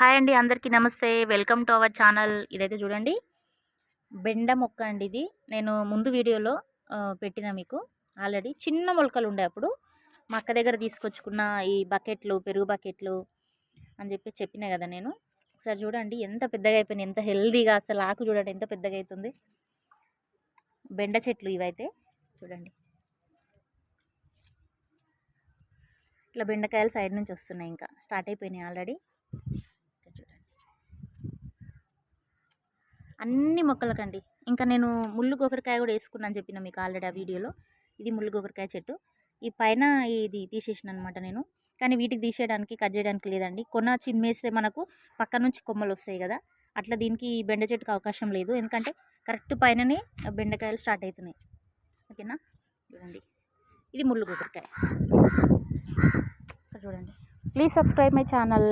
Hi అండి అందరికీ నమస్తే. Welcome to our channel. ఇదైతే చూడండి బెండ మొక్క అండి ఇది. నేను ముందు వీడియోలో పెట్టిన మీకు. ఆల్రెడీ చిన్న మొలకలు ఉండే అప్పుడు మా అక్క దగ్గర తీసుకొచ్చుకున్న ఈ బకెట్లు పెరుగు బకెట్లు అని చెప్పి చెప్పిన కదా నేను. ఒకసారి చూడండి ఎంత పెద్దగా అయిపోయినాయి ఎంత హెల్దీగా అసలు ఆకు చూడండి ఎంత పెద్దగా అవుతుంది బెండ చెట్లు ఇవైతే చూడండి. ఇట్లా బెండకాయలు సైడ్ నుంచి వస్తున్నాయి ఇంకా స్టార్ట్ అయిపోయినాయి ఆల్రెడీ ఇక్కడ చూడండి అన్ని మొక్కలకండి. ఇంకా నేను ముళ్ళు గోకరకాయ కూడా వేసుకున్నాను చెప్పిన మీకు ఆల్రెడీ ఆ వీడియోలో. ఇది ముళ్ళు గోకరకాయ చెట్టు. ఈ పైన ఇది తీసేసిన అనమాట నేను. కానీ వీటికి తీసేయడానికి కట్ చేయడానికి లేదండి. కొన చిమ్మేస్తే మనకు పక్క నుంచి కొమ్మలు వస్తాయి కదా. అట్లా దీనికి బెండ చెట్టుకు అవకాశం లేదు. ఎందుకంటే కరెక్ట్ పైననే బెండకాయలు స్టార్ట్ అవుతున్నాయి. ఓకేనా? చూడండి. ఇది ముళ్ళు గోకరకాయ చూడండి. Please subscribe my channel.